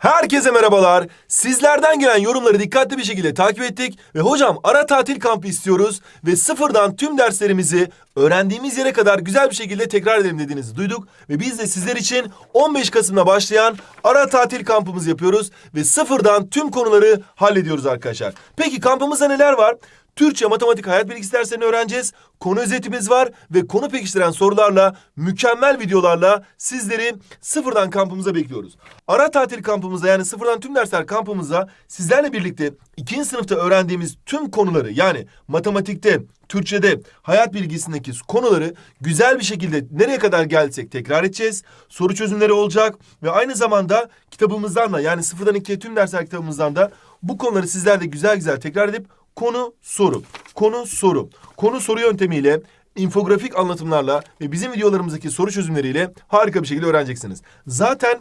Herkese merhabalar. Sizlerden gelen yorumları dikkatli bir şekilde takip ettik ve hocam ara tatil kampı istiyoruz ve sıfırdan tüm derslerimizi öğrendiğimiz yere kadar güzel bir şekilde tekrar edelim dediğinizi duyduk ve biz de sizler için 15 Kasım'da başlayan ara tatil kampımızı yapıyoruz ve sıfırdan tüm konuları hallediyoruz arkadaşlar. Peki kampımızda neler var? Türkçe, matematik, hayat bilgisi derslerini öğreneceğiz. Konu özetimiz var ve konu pekiştiren sorularla, mükemmel videolarla sizleri sıfırdan kampımıza bekliyoruz. Ara tatil kampımızda yani sıfırdan tüm dersler kampımızda sizlerle birlikte ikinci sınıfta öğrendiğimiz tüm konuları yani matematikte, Türkçe'de, hayat bilgisindeki konuları güzel bir şekilde nereye kadar gelsek tekrar edeceğiz. Soru çözümleri olacak ve aynı zamanda kitabımızdan da yani sıfırdan ikiye tüm dersler kitabımızdan da bu konuları sizler de güzel güzel tekrar edip konu soru, konu soru, konu soru yöntemiyle infografik anlatımlarla ve bizim videolarımızdaki soru çözümleriyle harika bir şekilde öğreneceksiniz. Zaten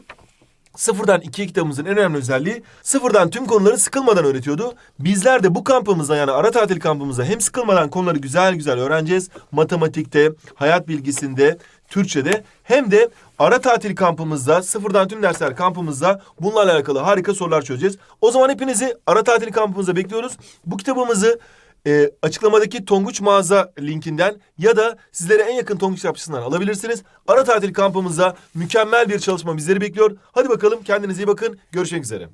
Sıfırdan iki kitabımızın en önemli özelliği sıfırdan tüm konuları sıkılmadan öğretiyordu. Bizler de bu kampımızda yani ara tatil kampımızda hem sıkılmadan konuları güzel güzel öğreneceğiz. Matematikte, hayat bilgisinde, Türkçe'de hem de ara tatil kampımızda sıfırdan tüm dersler kampımızda bunlarla alakalı harika sorular çözeceğiz. O zaman hepinizi ara tatil kampımıza bekliyoruz. Bu kitabımızı e, açıklamadaki Tonguç mağaza linkinden ya da sizlere en yakın Tonguç kitapçısından alabilirsiniz. Ara tatil kampımızda mükemmel bir çalışma bizleri bekliyor. Hadi bakalım kendinize iyi bakın. Görüşmek üzere.